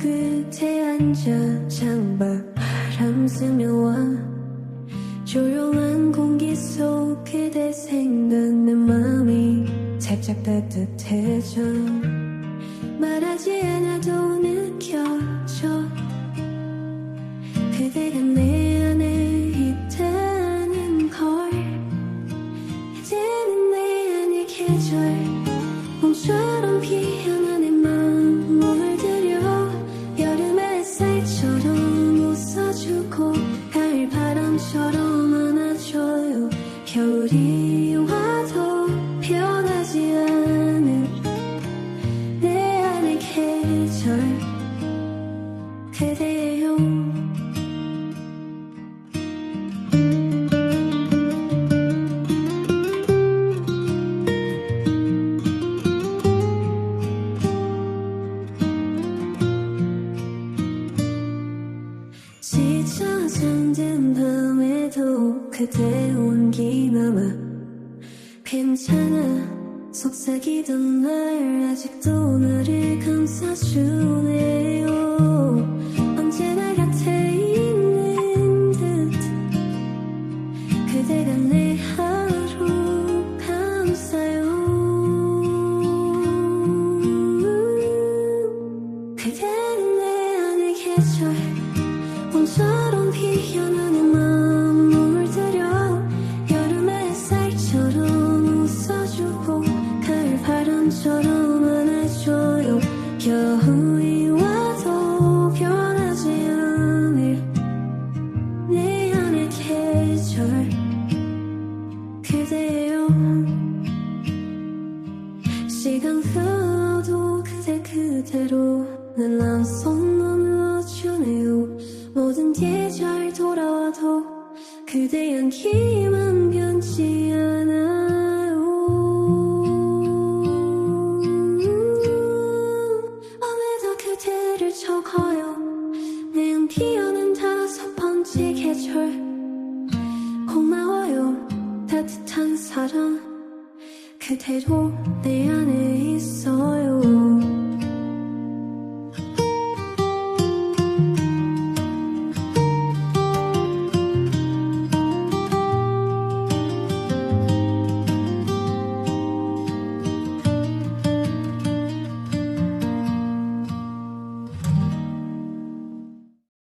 끝에 앉아 창밖 바람 스며와 조용한 공기 속 그대 생각내 마음이 살짝 따뜻해져. 말하지 않아도 느껴져. 그대가 내 안에 있다는 걸 이제는 내 안의 계절 바 밤에도 그대 온기 남아 괜찮아. 속삭이던 날 아직도 나를 감싸주네요. 언제나 곁에 있는 듯 그대가 내 하루 감싸요. 그대는 내 안의 계절 봄처럼 피어난 내마 바람처럼 안아줘요. 겨울이 와도 변하지 않을 내 안의 계절. 그대요 시간 흘러도 그대 그대로 날랑손 넣어주네요. 모든 계절 돌아와도 그대 향기만 변치 계절. 고마워요. 따뜻한 사랑. 그대로 내 안에 있어.